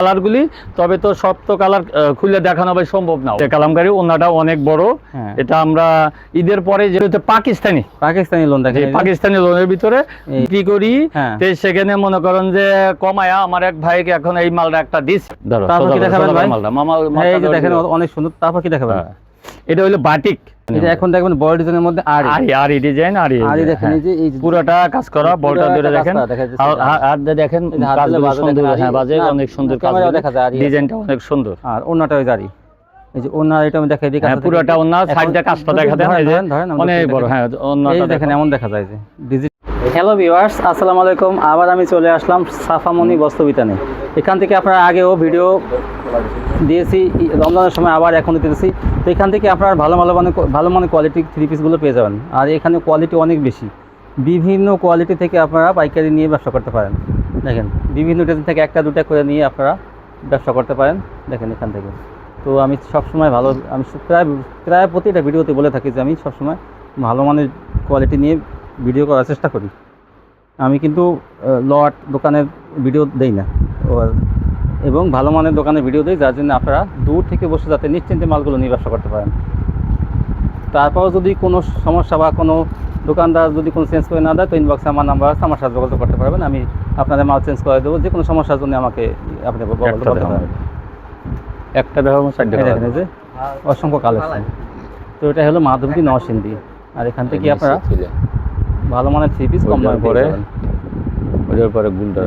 কালারগুলি তবে তো সব তো কালার খুলে দেখানো ভাই সম্ভব না কালামকারী ওনাটা অনেক বড় হ্যাঁ। এটা আমরা ঈদের পরে যেহেতু পাকিস্তানি পাকিস্তানি লোন যে। পাকিস্তানি লোনের ভিতরে কি বিক্রি করি হ্যাঁ। তো সেখানে মনে করেন যে কমায়া আমার এক ভাইকে এখন এই মালটা একটা দিস দেখাবেন? মালটা মামা হ্যাঁ, দেখেন অনেক সুন্দর তারপর কি দেখাবেন। এটা হলো বাটিক। এই যে এখন দেখবেন বড় ডিজাইনের মধ্যে আর আরি আরি ডিজাইন আরি আরি দেখেন এই যে পুরোটা কাজ করা বলটা ধরে দেখেন। আর- দেখেন দিলে কাজগুলো সুন্দর হ্যাঁ বাজে অনেক সুন্দর কাজ দেখা যায়, ডিজাইনটা অনেক সুন্দর। আর অন্যটা ওই জারি এই যে অন্য এটা আমি দেখাই দিই পুরোটা। অন্য সাইডটা কাজটা দেখা দেন অনেক বড় হ্যাঁ দেখেন দেখেন এমন দেখা যায় যে হ্যালো ভিউয়ার্স আসসালামু আলাইকুম। আবার আমি চলে আসলাম সাফামনি বস্ত্রবিতানে। এখান থেকে আপনারা আগেও ভিডিও দিয়েছি রমজানের সময় আবার এখন দিতেছি। তো এখান থেকে আপনারা ভালো ভালো মানে ভালো মানে কোয়ালিটি থ্রি পিসগুলো পেয়ে যাবেন। আর এখানে কোয়ালিটি অনেক বেশি। বিভিন্ন কোয়ালিটি থেকে আপনারা পাইকারি নিয়ে ব্যবসা করতে পারেন। দেখেন, বিভিন্ন ডিজাইন থেকে একটা, দুটা করে নিয়ে আপনারা ব্যবসা করতে পারেন। দেখেন এখান থেকে। তো আমি সবসময় ভালো, আমি প্রায় প্রায় প্রতিটা ভিডিওতে বলে থাকি যে আমি সবসময় ভালো মানের কোয়ালিটি নিয়ে ভিডিও করার চেষ্টা করি। আমি কিন্তু লট দোকানের ভিডিও দেই না। এবং ভালো মানের দোকানের ভিডিও দিই যার জন্য আপনারা দূর থেকে বসে যাতে নিশ্চিন্তে মালগুলো নিয়ে ব্যবসা করতে পারেন। তারপরও যদি কোনো সমস্যা বা কোনো দোকানদার যদি কোনো চেঞ্জ করে না দেয় তো ইনবক্সে আমার নাম্বার আছে আমার সাথে যোগাযোগ করতে পারবেন। আমি আপনাদের মাল চেঞ্জ করে দেবো যে কোনো সমস্যার জন্য আমাকে আপনি একটা যে অসংখ্য কালেকশন তো এটা হলো মাধবদী নরসিংদী। আর এখান থেকে আপনারা ভালো মানের থ্রি পিস কম দামে পরে পরে ওটার পরে গুলটা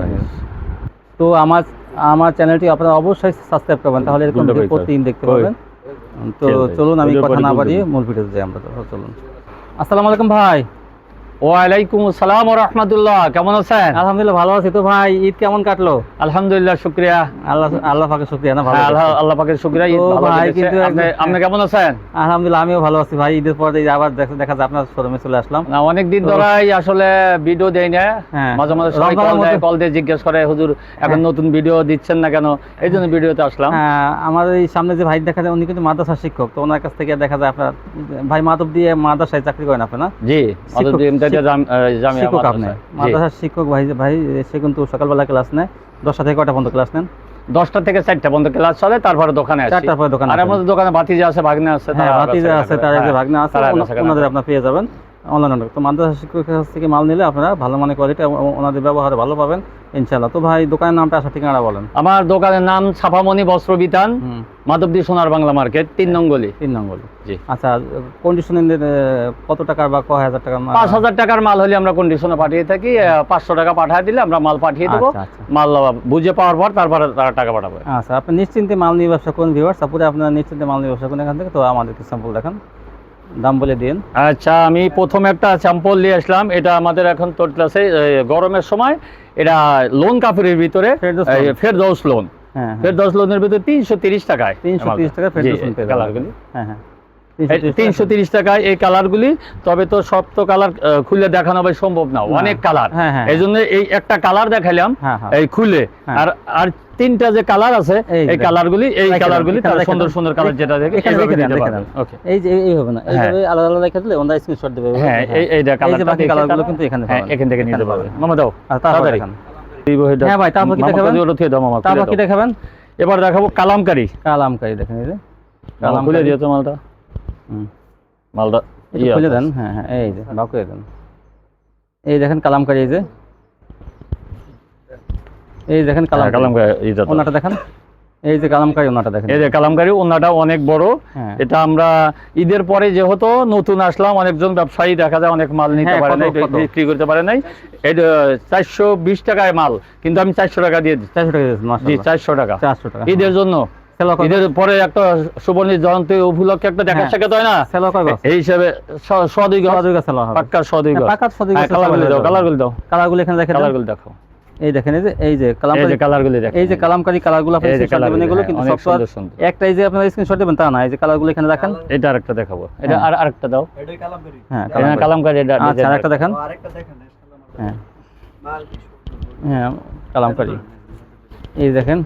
তো আমার আমার চ্যানেলটি আপনারা অবশ্যই সাবস্ক্রাইব করবেন তাহলে এরকম প্রতিদিন দেখতে পাবেন। তো চলুন আমি কথা না বাড়িয়ে মূল ভিডিওতে যাই আমরা তো চলুন। আসসালামু আলাইকুম ভাই। ওয়ালাইকুম আসসালাম রাহমাতুল্লাহ। কেমন আছেন? আলহামদুলিল্লাহ ভালো আছি। তো ভাই ঈদ কেমন কাটলো? আলহামদুলিল্লাহ শুকরিয়া। আল্লাহ আল্লাহ পাকে শুকরিয়া না ভালো হ্যাঁ, আল্লাহ পাকের শুকরিয়া ভাই কিন্তু আপনি কেমন আছেন? আলহামদুলিল্লাহ আমিও ভালো আছি ভাই। ঈদের পর আবার দেখা যায় আপনার শোরুমে চলে আসলাম। না অনেক দিন ধরেই আসলে ভিডিও দেই না। হ্যাঁ। মাঝে মাঝে সবাই কল দেয় কল দিয়ে জিজ্ঞেস করে হুজুর এখন হ্যাঁ। নতুন ভিডিও দিচ্ছেন না কেন? এই জন্য ভিডিওতে আসলাম। আমার এই সামনে যে ভাই দেখা যায় উনি কিন্তু মাদ্রাসার শিক্ষক। তো ওনার কাছ থেকে দেখা যায় আপনার ভাই মাধব দিয়ে মাদ্রাসায় চাকরি করেন আপনি না? জি শিক্ষক- মাধবদী শিক্ষক আপনি। মাদ্রাসার শিক্ষক ভাই ভাই সে কিন্তু সকালবেলা ক্লাস নেয়। দশটা থেকে কটা পর্যন্ত ক্লাস নেন? দশটা থেকে চারটা পর্যন্ত ক্লাস চলে তারপরে দোকানে আসি। চারটার পরে দোকানে আর। আমাদের দোকানে ভাতিজা আছে ভাগ্নে আছে হ্যাঁ ভাতিজা আছে তার ভাগ্নে হ্যাঁ, আছে কেনা ওনাদের আপনার পেয়ে যাবেন। অনলাইন তো মাদ্রাসা শিক্ষকের কাছ থেকে মাল নিলে আপনারা ভালো মানে কোয়ালিটি ওনাদের ব্যবহার ভালো পাবেন ইনশাল্লাহ তো ভাই দোকানের নামটা আসা ঠিকানা বলেন। আমার দোকানের নাম ছাপামণি বস্ত্র বিতান হুম। মাধবদী সোনার বাংলা মার্কেট তিন নঙ্গলি। তিন নম্বর জি। আচ্ছা কন্ডিশনের কত টাকার বা কয় হাজার টাকার মাল? পাঁচ হাজার টাকার মাল হলে আমরা কন্ডিশনে পাঠিয়ে থাকি পাঁচশো টাকা পাঠিয়ে দিলে আমরা মাল পাঠিয়ে দেবো। আচ্ছা, আচ্ছা। মাল বুঝে পাওয়ার পর তারপরে তারা টাকা পাঠাবে। আচ্ছা আপনি নিশ্চিন্তে মাল নিয়ে ব্যবসা করুন ভিউয়ার্স তারপরে আপনারা নিশ্চিন্তে মাল নিয়ে ব্যবসা করুন এখান থেকে তো আমাদেরকে স্যাম্পল দেখান। দাম বলে দিন। আচ্ছা আমি প্রথম একটা চাম্পল নিয়ে আসলাম। এটা আমাদের এখন তোর ক্লাসে গরমের সময় এটা লোন কাপড়ের ভিতরে ফের দশ লোন হ্যাঁ দশ ফেরদৌস লোনের ভিতরে তিনশো তিরিশ টাকায়। তিনশো তিরিশ টাকা ফেরদৌস হ্যাঁ হ্যাঁ। তিনশো তিরিশ টাকায় এই কালারগুলি তবে তো সব তো কালার খুলে দেখানো ভাই সম্ভব না। অনেক কালার হ্যাঁ, হ্যাঁ। এই জন্য এই একটা কালার দেখাইলাম হ্যাঁ, হ্যাঁ। এই খুলে হ্যাঁ। আর আর তিনটা যে কালার আছে এই এই। কালারগুলি কালারগুলি সুন্দর সুন্দর কালার যেটা দেখে এইভাবে দিতে রেখে ওকে এই যে এই হবে না হ্যাঁ। এইভাবে আলাদা আলাদা রেখে দিলে ওনারা স্ক্রিনশট দেবে হ্যাঁ এই এইটা কালারটা বাকি কালারগুলো কিন্তু এখানে হ্যাঁ পাবেন। এখান থেকে নিতে এখানে মামা দাও তাড়াতাড়ি। দেখান। এই বইটা- হ্যাঁ ভাই, তারপর কি দেখাবেন? তারপর কি এবার দেখাবো কালামকারী কালামকারি দেখেন এই যে মামা, খুলে দিও তো মালটা ইয়ে খুলে দেন হ্যাঁ হ্যাঁ এই যে বাক করে দেন। এই দেখেন কালামকারি এই যে। এই দেখেন হ্যাঁ, কালামকারি। ওনাটা দেখেন। এই যে কালামকারি ওনাটা দেখেন। এই যে কালামকারি ওনাটা অনেক বড়। হ্যাঁ। এটা আমরা ঈদের পরে যেহেতু নতুন আসলাম অনেকজন ব্যবসায়ী দেখা যায় অনেক মাল নিতে হ্যাঁ, পারে নাই বিক্রি করতে পারে নাই। এই চারশো বিশ টাকায় মাল কিন্তু আমি চারশো টাকা দিয়ে দিচ্ছি। চারশো টাকা চারশো টাকা। চারশো টাকা ঈদের জন্য? ঈদের পরে একটা সুবর্ণী জয়ন্তী উপলক্ষে একটা দেখা হ্যাঁ। সাক্ষাৎ হয় না? এই হিসাবে স- সদুই সদুই গজ পাক্কা সদুই হ্যাঁ, পাক্কা সদুই হ্যাঁ, কালারগুলি দাও কালারগুলি দাও। কালারগুলো এখানে দেখেন কালারগুলি দেখো। এই দেখেন এই যে এই যে এই কালামকারি যে কালারগুলি দেখো এই যে কালামকারি কালারগুলো আপনি এই যে স্ক্রিনশট দেবেন এগুলো কিন্তু সব তো আর সুন্দর সুন্দর। একটাই যে আপনারা স্ক্রিনশট দেবেন তা না? এই যে কালারগুলো এখানে দেখেন। এটা আরেকটা দেখাবো। এটা। আর আরেকটা দাও। হ্যাঁ এটা কালামকারি। কালামকারি এটা আচ্ছা আরেকটা দেখেন। আরেকটা দেখেন হ্যাঁ। হ্যাঁ কালামকারি। এই দেখেন।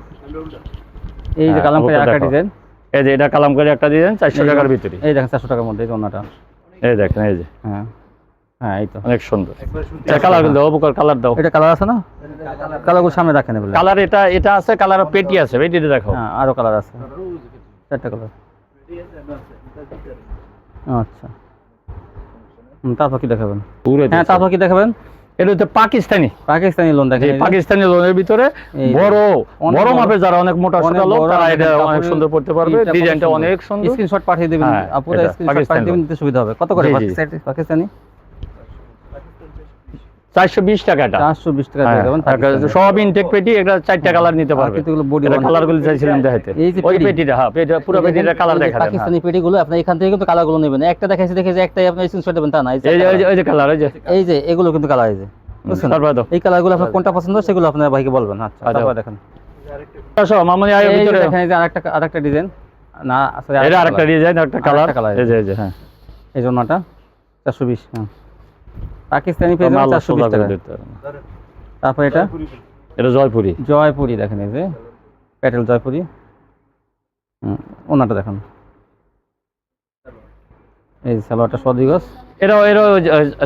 এই যে হ্যাঁ, কালামকারি আরেকটা ডিজাইন এই যে এটা কালামকারি একটা দিবেন চারশো টাকার ভিতরে। এই দেখেন চারশো টাকার মধ্যে এই ওনাটা এই দেখেন এই যে। হ্যাঁ হ্যাঁ এই তো। অনেক সুন্দর। কালার দাও কালার দাও। এটা কালার আছে না? কালারগুলো সামনে রাখেন বলে কালার এটা এটা আছে কালার পেটি আছে পেটিতে দেখো হ্যাঁ আরও কালার আছে। চারটা কালার আচ্ছা। তারপর কি দেখাবেন? হ্যাঁ তারপর কি দেখাবেন? এটা হচ্ছে পাকিস্তানি। পাকিস্তানি লোন দেখেন। পাকিস্তানি লোনের ভিতরে বড় বড়। মাপের যারা অনেক মোটা সোটা লোক তারা এটা অনেক সুন্দর পড়তে পারবে ডিজাইনটা অনেক সুন্দর। স্ক্রিনশট পাঠিয়ে দেবেন। আপুরা স্ক্রিনশট পাঠিয়ে দিবেন সুবিধা হবে। কত করে। পাকিস্তানি- চারশো বিশ টাকা হ্যাঁ, দিয়ে দেবেন সব ইনটেক পেটি এটা চারটা কালার নিতে পারবে। কিন্তু। কালারগুলো চাইছিলাম এই যে ওই পেটিটা হ্যাঁ পেটিটা পুরো পেটিটা কালার দেখা দেন। পাকিস্তানি আপনি এখান থেকে কিন্তু কালারগুলো নেবেন। একটা দেখাইছে দেখে একটাই আপনি স্ক্রিনশট দেবেন তা না এই যে এই যে ওই যে- ওই যে কালার ওই যে। এই যে এগুলো কিন্তু কালার এই যে। বুঝছেন? তারপরে দাও। এই কালারগুলো আপনার কোনটা পছন্দ সেগুলো আপনার ভাইকে বলবেন। আচ্ছা আচ্ছা। তারপর দেখেন। আসো মামনি আয় এই যে ভিতরে। দেখেন এই যে আরেকটা আরেকটা ডিজাইন না আসলে এটা আরেকটা ডিজাইন কালার এই যে এই যে হ্যাঁ। এই জন্যটা। চারশো বিশ হ্যাঁ। পাকিস্তানি পেয়ে মাল চারশো বিশ টাকা। তারপর এটা? এটা জয়পুরি। জয়পুরি দেখেন এই যে। প্যাটেল জয়পুরি। হুম ওনাটা দেখেন। এই যে সালোয়ারটা সদিগস এটা এটা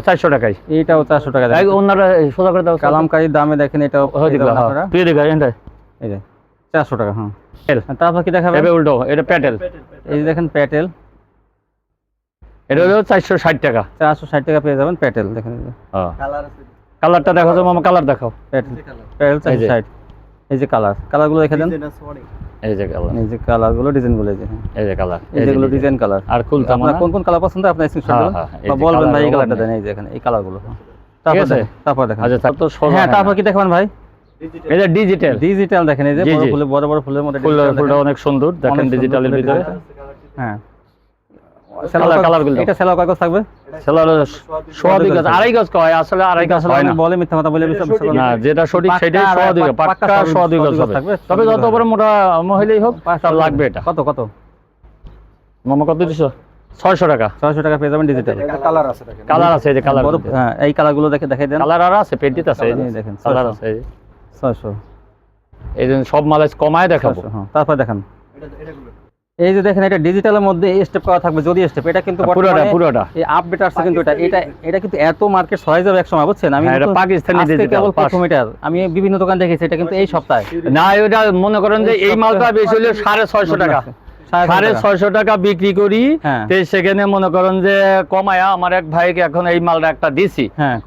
চারশো টাকাই এইটাও চারশো টাকা এই দেখেন অন্যটা সোজা করে দাও। কালামকারির দামে দেখেন এটাও। দেখলা এটাও হ্যাঁ। তুই দেখা এটা এই যে চারশো টাকা হ্যাঁ। তারপর কি দেখাবেন? এবে উল্টো এটা প্যাটেল এই যে দেখেন প্যাটেল এটা হলো চারশো ষাট টাকা। চারশো ষাট টাকা পেয়ে যাবেন প্যাটেল দেখেন হ্যাঁ। কালারটা দেখো তো মামা কালার দেখাও। প্যাটেল প্যাটেল চারশো ষাট। এই যে কালার কালারগুলো দেখে দেন। এই যে কালার এই যে কালারগুলো ডিজাইনগুলো এই যে। হ্যাঁ। এই যে কালার এই যেগুলো ডিজাইন কালার আর খুলতাম আপনার কোন কোন কালার পছন্দ আপনার স্ক্রিনশট হ্যাঁ, দেবেন। এই বা বলবেন ভাই এই কালারটা দেন এই যে এখানে এই কালারগুলো। তারপর তারপর দেখেন। আচ্ছা তো হ্যাঁ তারপর কি দেখবেন ভাই? এটা ডিজিটাল ডিজিটাল দেখেন এই যে বড় বড় বড় ফুলের মধ্যে ফুলটা অনেক সুন্দর। দেখেন ডিজিটালের ভিতরে। হ্যাঁ। এটা সেলার কাগজ থাকবে? সেলার সোয়া দুই গাছ আড়াই গাছ কয়? আসলে আড়াই গাছ হয় না। বলে মিথ্যা কথা বলে না যেটা সঠিক সেটাই সোয়া দুই গাছ, পাক্কা পাক্কা সোয়া সোয়া দুই দুই গাছ গাছ হবে। থাকবে, তবে যত বড় মোটা মহিলাই হোক তার লাগবে এটা। কত কত? মামা কত দিছো? ছয়শো টাকা। ছয়শো টাকা পেয়ে যাবেন ডিজিটাল কালার আছে কালার আছে এই যে কালার হ্যাঁ এই কালারগুলো দেখে দেখাই দেন। কালার আর আছে দেখেন, কালার ছয়শো। আছে এই ছয়শো। এই যে সব মাল কমায় দেখাবো। হ্যাঁ তারপর দেখেন। এই যে দেখেন এটা ডিজিটালের মধ্যে স্টেপ করা থাকবে যদি স্টেপ এটা কিন্তু পুরোটা পুরোটা। এই আপডেট আসছে কিন্তু এটা এটা এটা কিন্তু এত মার্কেট হয়ে যাবে এক সময় বুঝছেন? আমি হ্যাঁ, এটা পাকিস্তানি পাঁচ। প্রথম এটার। আমি বিভিন্ন দোকান দেখেছি এটা কিন্তু এই সপ্তাহে। না ওটা মনে করেন যে এই মালটা বেশি হলে সাড়ে ছয়শো টাকা। সাড়ে ছয়শো টাকা। বিক্রি করি হ্যাঁ। সেখানে মনে করেন যে কমায়া আমার এক ভাইকে এখন এই মালটা একটা দিছি। হ্যাঁ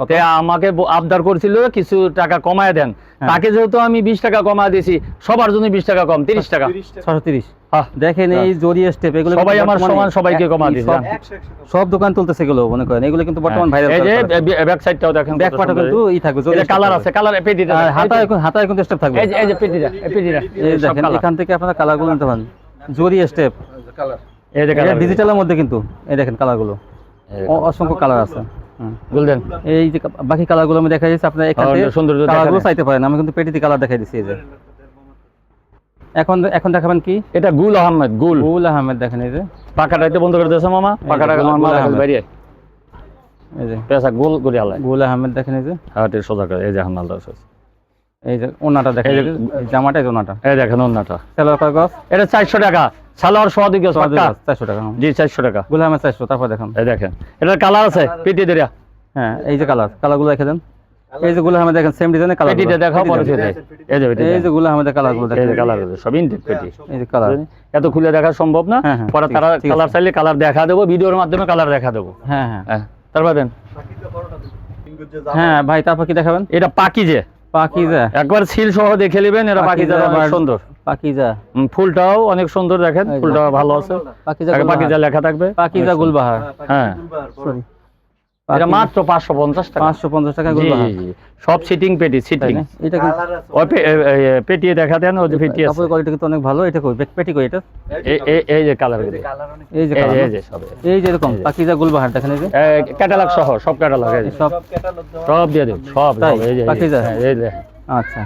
আমাকে আবদার করছিল কিছু টাকা কমায় দেন। তাকে যেহেতু আমি বিশ টাকা কমায় দিছি সবার জন্য বিশ টাকা কম তিরিশ টাকা। ছশো তিরিশ। দেখেন এই জরি স্টেপ এগুলো সবাই আমার সমান সবাইকে কমা দিছে, সব- দোকান তুলতেছে এগুলো মনে করেন। এগুলো কিন্তু বর্তমান ভাইরাল এই যে ব্যাক সাইডটাও দেখেন ব্যাক পাটা কিন্তু ই থাকবে জরি কালার আছে কালার দেখেন, হাতায় এই যে- স্টেপ থাকবে। এই যে এই যে এই দেখেন এখান থেকে আপনারা কালারগুলো নিতে পারেন। জরি স্টেপ কালার এই যে কালার ডিজিটালের মধ্যে কিন্তু এই দেখেন কালারগুলো অসংখ্য কালার আছে। গোল্ডেন এই যে বাকি কালারগুলো আমি দেখা যাচ্ছে আপনার এখান থেকে সুন্দর সুন্দর কালারগুলো চাইতে পারেন। আমি কিন্তু পেটিতে কালার দেখাই দিচ্ছি এই যে। এখন এখন দেখাবেন কি? এটা গুল আহমেদ গুল। ফুল আহমেদ দেখেন এই যে। পাকাটাইতে বন্ধ করে দিয়েছে মামা পাকাটা গুল- আমার গুল মালা বাইরে এই যে। পেশা গোল করে আলাই। গুল আহমেদ দেখেন এই যে। হ্যাঁ এটা সোজা করে এই যে এখন আছে। এই যে ওনাটা দেখেন জামাটা এই ওনাটা। এই দেখেন কাগজ এটা চারশো টাকা। সালোয়ার সোয়া দুই গজ পাক্কা? চারশো টাকা। জি চারশো টাকা। গুল আহমেদ চারশো তারপর দেখেন। এই দেখেন। এটার কালার আছে পিটি দেরিয়া হ্যাঁ এই যে কালার কালারগুলো দেখে দেন। এই যে গুল দেখেন সেম ডিজাইনের কালার পেটিটা দেখাও পরে এই যে এই যে গুল আহমেদের কালারগুলো এই দেখেন। যে কালার সব ইনটেক পেটি। এই যে কালার এত খুলে দেখা সম্ভব না। হ্যাঁ, হ্যাঁ, পরে তারা কালার চাইলে কালার দেখা দেবো ভিডিওর মাধ্যমে কালার দেখা দেবো। হ্যাঁ হ্যাঁ। হ্যাঁ তারপর দেন। হ্যাঁ ভাই তারপর কি দেখাবেন? এটা পাকিজে। পাকিজা। একবার সিল সহ দেখে নেবেন এটা পাকিজা সুন্দর। পাকিজা। ফুলটাও অনেক সুন্দর দেখেন এই যে। ফুলটা ভালো আছে। পাকিজা পাকিজা লেখা থাকবে। পাকিজা গুলবাহার। হ্যাঁ। সরি এটা মাত্র টাকা। সব সিটিং পেটি তাই সিটিং এটা ওই পে- এ- এ- পেটিয়ে দেখা দেন ওই যে পেটি আছে। কাপড়ের কোয়ালিটি কিন্তু অনেক ভালো। এটা কই? পেটি কই এটা? এই- এই- এই যে কালার এই এই যে এই যে সব। এই যে এরকম পাকিজা গুলবাহার দেখেন এই যে। ক্যাটালগ সহ সব ক্যাটালগ এই যে। সব সব দিয়ে দেব সব সব, এই যে পাকিজা? এই যে আচ্ছা।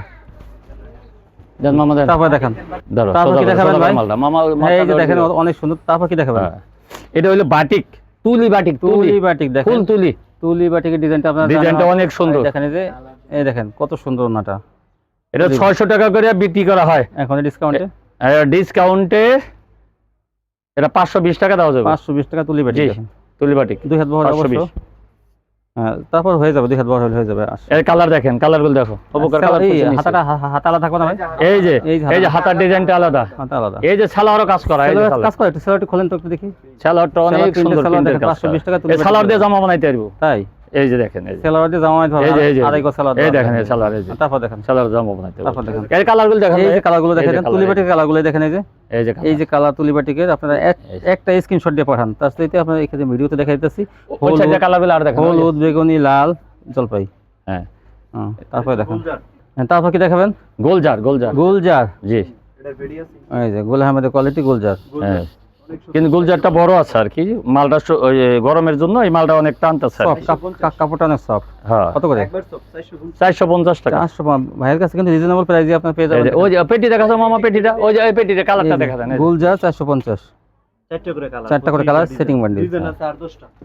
দেন মামা দেন। তারপর দেখান। ধরো তারপর কি দেখাবেন ভাই? মামা এই যে দেখেন অনেক সুন্দর তারপর কি দেখাবেন? হ্যাঁ। এটা হলো বাটিক। তুলি বাটিক তুলি। বাটিক দেখেন। ফুল তুলি। তুলি বাটিকের ডিজাইনটা আপনার ডিজাইনটা অনেক সুন্দর। দেখেন এই যে এই দেখেন কত সুন্দর ওনাটা। এটা তুলি। ছয়শো টাকা করে বিক্রি করা হয়। এখন ডিসকাউন্টে ডিসকাউন্টে এটা পাঁচশো বিশ টাকা দেওয়া যাবে। পাঁচশো বিশ টাকা তুলি বাটিক তুলি বাটিক দুই হাত বহর 520 তারপর হয়ে যাবে দুই হাত বড় হলে হয়ে যাবে এর কালার দেখেন কালারগুলো দেখো অবকার আচ্ছা, কালার এই হাতাটা হাতা আলাদা থাকবে না ভাই? এই যে এই যে হাতার ডিজাইনটা আলাদা। হাত আলাদা। এই যে সালোয়ারও কাজ করা এই যে কাজ করা একটু সেলোয়ারটি খোলেন তো একটু দেখি। সালোয়ারটা অনেক সুন্দর প্রিন্টের সালোয়ার প্রিন্টের দেখেন, কাজ 520 টাকা তুলে সালোয়ার দিয়ে জামা বানাইতে পারব। তাই? এই যে দেখেন এই যে। সেলোয়ার দিয়ে জামা এই যে এই যে আড়াই গো এই দেখেন এই সালোয়ার এই যে। তারপর দেখেন। সালোয়ার জামা বানাইতে তারপর দেখেন। এর কালারগুলো দেখেন এই যে কালারগুলো দেখেন তুলিবাটির কালারগুলো দেখেন এই যে। এই যে এই যে কালার তুলিবাটিকের আপনারা এক- এই যে। একটা স্ক্রিনশট দিয়ে পাঠান। তার সাথে আপনার এখানে ভিডিওতে দেখা দিতেছি। কালারগুলো আর দেখেন হলুদ বেগুনি লাল জলপাই। হ্যাঁ। হ্যাঁ, তারপরে দেখেন। হ্যাঁ, তারপর কি দেখাবেন? গোলজার গোলজার। গুলজার। জি। এই যে গোল আহমেদের কোয়ালিটি গুলজার। হ্যাঁ। কিন্তু গুলজারটা বড় আছে আর কি। মালটা গরমের জন্য এই মালটা অনেক টানতেছে আর কি। সফট কাপড়টা অনেক সফট হ্যাঁ। কত করে? চারশো পঞ্চাশ টাকা। চারশো ভাইয়ের কাছে কিন্তু রিজনেবল প্রাইসে আপনার পেয়ে যাবেন। ওই যে পেটি দেখাছো মামা পেটিটা? ওই যে পেটিটা কালারটা দেখা দেন। গুলজার চারশো পঞ্চাশ। চারটা করে কালার। সেটিং বান্ডিল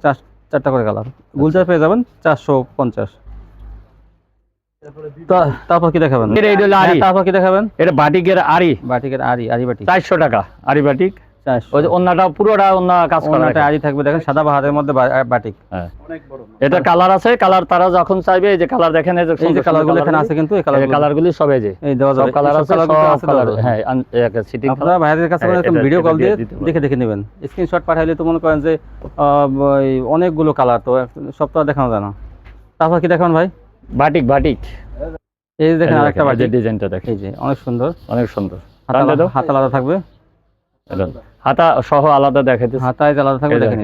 চার চারটা করে কালার। গুলজার পেয়ে যাবেন চারশো পঞ্চাশ। তারপর কি দেখাবেন। হ্যাঁ, তারপর কি দেখাবেন? এটা বাটিকের আরি বাটিকের আরি আরি বাটি চারশো টাকা আরি বাটিক। ওই যে অন্যটা পুরোটা অন্য কাজ করা ওনাটা দেখেন। থাকবে দেখেন সাদা বাহারের মধ্যে বাটিক। হ্যাঁ। এটা কালার আছে কালার তারা যখন চাইবে এই যে কালার দেখেন এই যে এই যে সুন্দর কালারগুলো এখানে আছে কিন্তু এই এই কালারগুলি সব এই যে। এই দেওয়া যাবে। কালার আছে সব কালার। হ্যাঁ সিটিং আপনারা ভাইয়াদের কাছে হ্যাঁ, এরকম ভিডিও কল দিয়ে। দেখে দেখে নেবেন। স্ক্রিনশট পাঠাইলে তো মনে করেন যে আহ, অনেকগুলো কালার তো সব তো দেখানো যায় না। তারপর কি দেখাবেন ভাই? Batik batik. এই যে দেখেন আরেকটা বাটি ডিজাইনটা দেখেন। এই যে অনেক সুন্দর। অনেক সুন্দর। হাতা হাত আলাদা থাকবে? হাতা সহ আলাদা দেখাইতেছে। হাতায় আলাদা থাকবে এই যে দেখেন।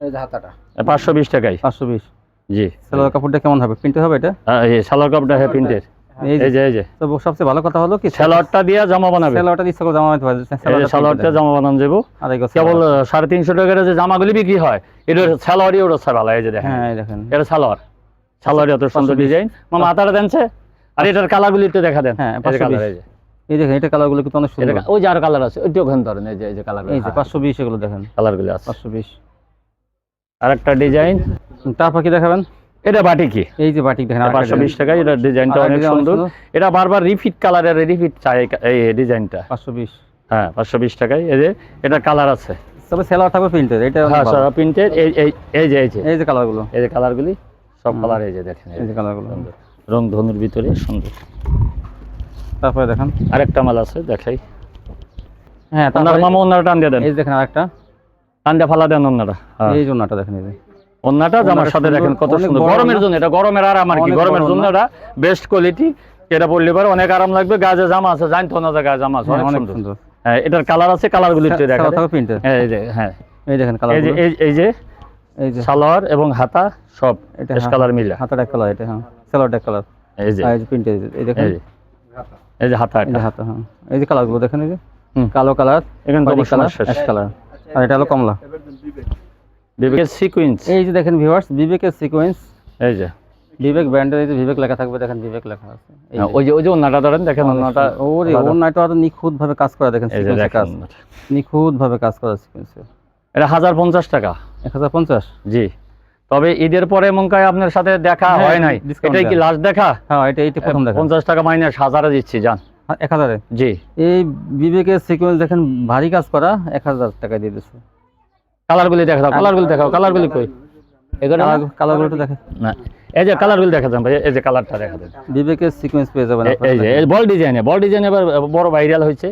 এই যে বিশ টাকাই পাঁচশো বিশ। জি। সেলোয়ার কাপড়টা কেমন হবে? প্রিন্টে হবে এটা? হ্যাঁ, এই সালোয়ার কাপড়টা হ্যাঁ প্রিন্টের। এই যে। এই যে তো সবচেয়ে ভালো কথা হলো কি সালোয়ারটা দিয়ে জামা বানাবে। সালোয়ারটা ইচ্ছা করে জামা বানাতে পারে এই সালোয়ারটা জামা বানানো গজ কেবল সালোয়ার। আহ, সাড়ে তিনশো টাকার যে জামাগুলি বিক্রি হয় এটা সালোয়ারই ওটা ভালো এই যে দেখেন। হ্যাঁ দেখেন। এটা সালোয়ার। সালোয়ার এত সুন্দর ডিজাইন। মামা হাতাটা দেনছে? আর এটার কালারগুলি একটু দেখা দেন। হ্যাঁ, এই যে 520 কালার এই দেখেন এটা কালারগুলো কিন্তু অনেক সুন্দর। ওই যে আর কালার আছে ওইটা ওখানে ধরেন এই যে এই যে কালার এই যে পাঁচশো বিশ এগুলো দেখেন। কালারগুলি আছে। পাঁচশো বিশ। আর একটা ডিজাইন তারপর কি দেখাবেন? এটা বাটি কি এই যে বাটিক দেখেন পাঁচশো বিশ। টাকা এটা ডিজাইনটা অনেক সুন্দর। এটা বারবার রিপিট কালারের রিপিট চাই এই ডিজাইনটা পাঁচশো বিশ। হ্যাঁ পাঁচশো বিশ টাকায় এই যে এটা কালার আছে। তবে সেলার থাকবে প্রিন্টের এটা হ্যাঁ। সারা প্রিন্টের এই এই এই যে এই যে। এই যে কালারগুলো এই যে কালারগুলি সব কালার এই যে দেখেন এই যে কালারগুলো সুন্দর। রং ধনুর ভিতরে সুন্দর। তারপরে দেখেন। আরেকটা মাল আছে দেখাই। হ্যাঁ ওনার মামা ওনারা টান দিয়ে দেন। এই দেখেন আরেকটা। টান দিয়ে ফালা দেন ওনারা। হ্যাঁ। এই জন্যটা দেখেন এই ওনাটা জামার সাথে দেখেন কত সুন্দর। গরমের জন্য এটা গরমের আরাম আর কি গরমের জন্য এটা বেস্ট কোয়ালিটি এটা পরলে পরে অনেক আরাম লাগবে গাজে জামা আছে জানতো না যে গায়ে জামা আছে হ্যাঁ, অনেক অনেক সুন্দর। সুন্দর। হ্যাঁ এটার কালার আছে কালারগুলি একটু দেখা হ্যাঁ, এই যে হ্যাঁ। এই দেখেন এই যে এই- যে এই যে সালোয়ার এবং হাতা সব এটা হ্যাঁ। কালার মিলে। হাতার এক কালার এটা হ্যাঁ। এক কালার এই যে। এই যে প্রিন্টের এই দেখেন। এই যে। এই যে হাতা এটা। হাতা হ্যাঁ। এই যে কালারগুলো দেখেন এই যে। কালো কালার এখানে কালার শেষ কালার আর এটা হলো কমলা। বিবেকের সিকুয়েন্স এই যে দেখেন ভিউয়ার্স বিবেকের সিকোয়েন্স এই যে। বিবেক ব্র্যান্ডের এই যে বিবেক লেখা থাকবে দেখেন বিবেক লেখা আছে। হ্যাঁ। ওই যে ওই যে ওনাটা ধরেন দেখেন ওনাটা ওরে। ওর নিখুঁত ভাবে কাজ করা দেখেন সিকোয়েন্সের কাজ। নিখুঁত ভাবে কাজ করা সিকোয়েন্সে এটা হাজার পঞ্চাশ টাকা। এক হাজার পঞ্চাশ? জি। তবে ঈদের পরে মঙ্কাই আপনার সাথে দেখা হ্যাঁ, হয় নাই। এটাই কি লাস্ট দেখা? হ্যাঁ এটা এইটা প্রথম দেখা। পঞ্চাশ টাকা মাইনাস হাজারে দিচ্ছি যান হ্যাঁ, এক হাজারে? জি। এই বিবেকের সিকোয়েন্স দেখেন ভারী কাজ করা এক হাজার টাকা দিয়ে দিচ্ছে কালারগুলি দেখা দাও কালারগুলি দেখাও কালারগুলি কই? এগুলো? কালারগুলো তো দেখেন। না। এই যে কালারগুলি দেখা যান ভাই এই যে কালারটা দেখা দেন বিবেকের সিকোয়েন্স পেয়ে যাবেন এই- যে বল ডিজাইনে বল ডিজাইন এবার বড় ভাইরাল হয়েছে।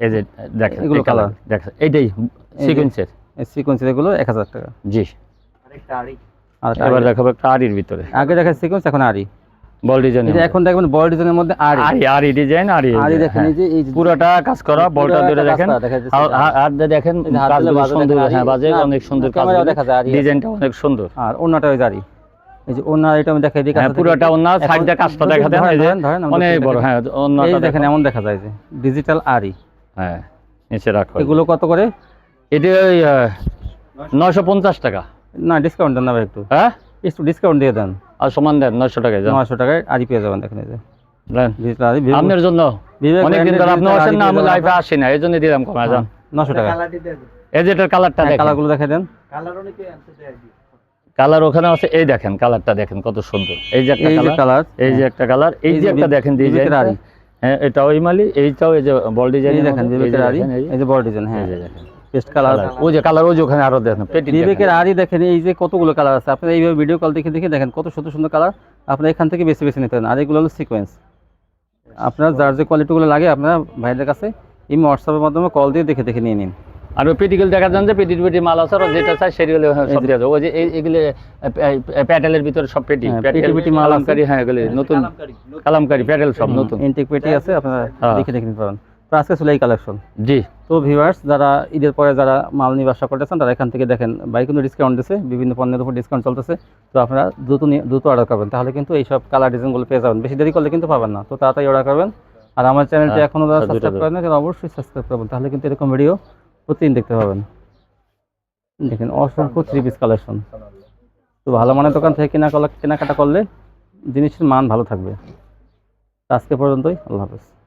এই যে দেখেন এগুলো কালার। দেখেন এইটাই সিকোয়েন্সের এই সিকোয়েন্সের এগুলো এক হাজার টাকা। জি। আর এবার দেখাবো একটা আরির ভিতরে। আগে দেখা সিকোয়েন্স এখন আরি। বল ডিজাইন এখন দেখবেন বল ডিজাইনের মধ্যে আরি। আরি আরি ডিজাইন আরি আরি দেখেন এই যে এই পুরোটা কাজ করা বলটা ধরে দেখেন। হাত- দিয়ে দেখেন কাজগুলো সুন্দর হ্যাঁ বাজে অনেক সুন্দর কাজ। দেখা যায় ডিজাইনটা অনেক সুন্দর। আর অন্যটা ওই আরি। এই যে অন্য এটা আমি দেখাই দিই হ্যাঁ পুরোটা অন্য সাইড দিয়ে কাজটা দেখা দেন এই যে অনেক বড় হ্যাঁ এই অন্যটা দেখেন দেখেন এমন দেখা যায় যে ডিজিটাল আরি। হ্যাঁ নিচে রাখো। এগুলো কত করে? এটা ওই নয়শো পঞ্চাশ টাকা। না ডিসকাউন্ট দেন না ভাই একটু। হ্যাঁ? একটু ডিসকাউন্ট দিয়ে দেন। আর সমান দেন নয়শো টাকায় নয়শো টাকায় আরি পেয়ে যাবেন দেখেন এই যে। আপনার জন্য। বিবেক অনেকদিন ধরে আপনি আসেন না আমি লাইফে আসি না এই জন্য দিলাম কমা যান নশো টাকা। এই যে এটার কালারটা হ্যাঁ, দেখেন। কালারগুলো দেখাই দেন। কালার ওখানে আছে এই দেখেন কালারটা দেখেন কত সুন্দর। এই যে একটা কালার কালার এই যে একটা কালার এই যে একটা দেখেন ডিজাইন হ্যাঁ এটাও ইমালি এইটাও এই যে বল ডিজাইন দেখেন এই যে বড় ডিজাইন হ্যাঁ এই যে দেখেন। পেস্ট কালার ওই যে কালার ওই যে ওখানে আরও দেখেন বিবেকের আরই দেখেন এই যে কতগুলো কালার আছে। আপনারা এইভাবে ভিডিও কল দেখে দেখে দেখেন কত সুন্দর সুন্দর কালার আপনারা এখান থেকে বেছে বেছে নিতে পারেন। আর এগুলো হলো সিকোয়েন্স আপনার যার যে কোয়ালিটিগুলো লাগে আপনারা ভাইদের কাছে এই হোয়াটসঅ্যাপের মাধ্যমে কল দিয়ে দেখে দেখে নিয়ে নিন। আর ওই পেটিগুলো দেখা যান যে পেটির পেটি মাল আছে আর যেটা চাই সেগুলো সব দেওয়া যায় ওই যে এই- এগুলো প্যাটেলের ভিতরে সব পেটি হ্যাঁ, পেটি পেটি মাল আছে। কালামকারি হ্যাঁ এগুলো নতুন। কালামকারি প্যাটেল সব নতুন। ইনটেক পেটি আছে আপনারা হ্যাঁ। দেখে দেখে নিতে পারেন। তো আজকে ছিল এই কালেকশন জি। তো ভিউয়ার্স যারা ঈদের পরে যারা মাল নিয়ে ব্যবসা করতেছেন তারা এখান থেকে দেখেন বাই কিন্তু ডিসকাউন্ট দিচ্ছে বিভিন্ন পণ্যের উপর ডিসকাউন্ট চলতেছে। তো আপনারা দ্রুত নিয়ে- দ্রুত অর্ডার করবেন। তাহলে কিন্তু এইসব কালার ডিজাইনগুলো পেয়ে যাবেন। বেশি দেরি করলে কিন্তু পাবেন না। তো তাড়াতাড়ি অর্ডার করবেন। আর আমার চ্যানেলটি এখনও যারা সাবস্ক্রাইব করেন না তারা অবশ্যই সাবস্ক্রাইব করবেন। তাহলে কিন্তু এরকম ভিডিও প্রতিদিন দেখতে পাবেন। দেখেন অসংখ্য থ্রি পিস কালেকশন তো ভালো মানের দোকান থেকে কেনা কেনাকাটা করলে জিনিসের মান ভালো থাকবে। আজকে পর্যন্তই আল্লাহ হাফেজ।